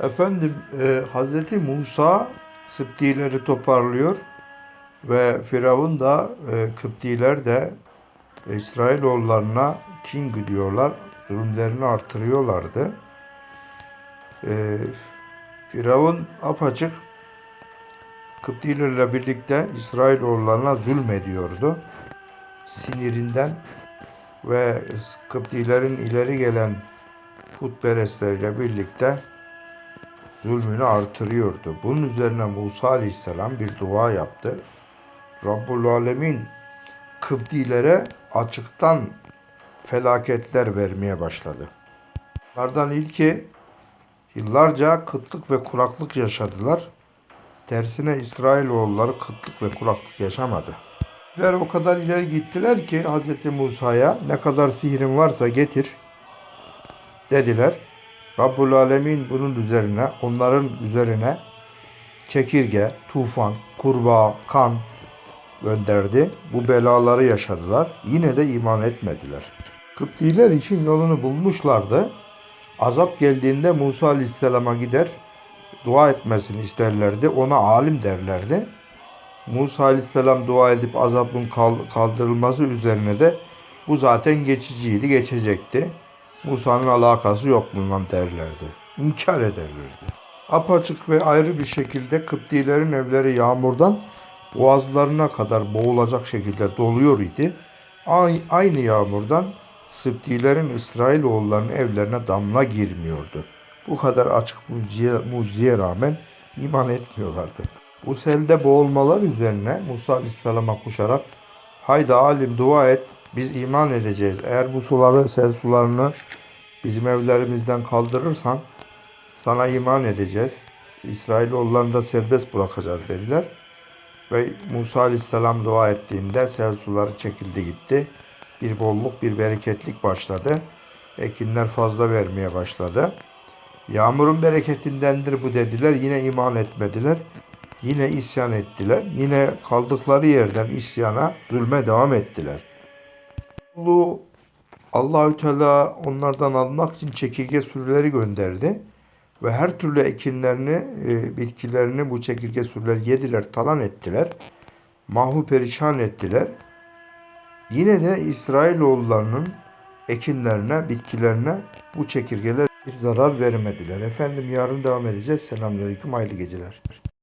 Efendim e, Hazreti Musa Sıbtileri toparlıyor ve Firavun da e, Kıptiler de İsrailoğullarına kin güdüyorlar. Zulümlerini artırıyorlardı. E, Firavun apaçık Kıptilerle birlikte İsrailoğullarına zulmediyordu. Sinirinden ve Kıptilerin ileri gelen putperestleriyle birlikte zulmünü artırıyordu. Bunun üzerine Musa Aleyhisselam bir dua yaptı. Rabbul Alemin Kıptilere açıktan felaketler vermeye başladı. Bunlardan ilki yıllarca kıtlık ve kuraklık yaşadılar. Tersine İsrailoğulları kıtlık ve kuraklık yaşamadı. Kıptiler o kadar ileri gittiler ki Hz. Musa'ya ne kadar sihrin varsa getir dediler. Rabbul Alemin bunun üzerine, onların üzerine çekirge, tufan, kurbağa, kan gönderdi. Bu belaları yaşadılar. Yine de iman etmediler. Kıptiler için yolunu bulmuşlardı. Azap geldiğinde Musa Aleyhisselam'a gider, dua etmesini isterlerdi. Ona alim derlerdi. Musa Aleyhisselam dua edip azabın kal- kaldırılması üzerine de bu zaten geçiciydi, geçecekti. Musa'nın alakası yok bundan derlerdi. İnkar ederlerdi. Apaçık ve ayrı bir şekilde Kıptilerin evleri yağmurdan boğazlarına kadar boğulacak şekilde doluyor idi. Ay- Aynı yağmurdan Sıptilerin İsrailoğullarının evlerine damla girmiyordu. Bu kadar açık mucize, mucizeye rağmen iman etmiyorlardı. Bu selde boğulmalar üzerine Musa Aleyhisselam'a koşarak Haydi alim dua et biz iman edeceğiz. Eğer bu suları sel sularını bizim evlerimizden kaldırırsan sana iman edeceğiz. İsrailoğullarını da serbest bırakacağız dediler. Ve Musa Aleyhisselam dua ettiğinde sel suları çekildi gitti. Bir bolluk bir bereketlik başladı. Ekinler fazla vermeye başladı. Yağmurun bereketindendir bu dediler. Yine iman etmediler. Yine isyan ettiler. Yine kaldıkları yerden isyana, zulme devam ettiler. Bu Allahü Teala onlardan almak için çekirge sürüleri gönderdi ve her türlü ekinlerini, e, bitkilerini bu çekirge sürüleri yediler, talan ettiler. Mahvu perişan ettiler. Yine de İsrailoğullarının ekinlerine, bitkilerine bu çekirgeler bir zarar vermediler. Efendim yarın devam edeceğiz. Selamünaleyküm, hayırlı geceler.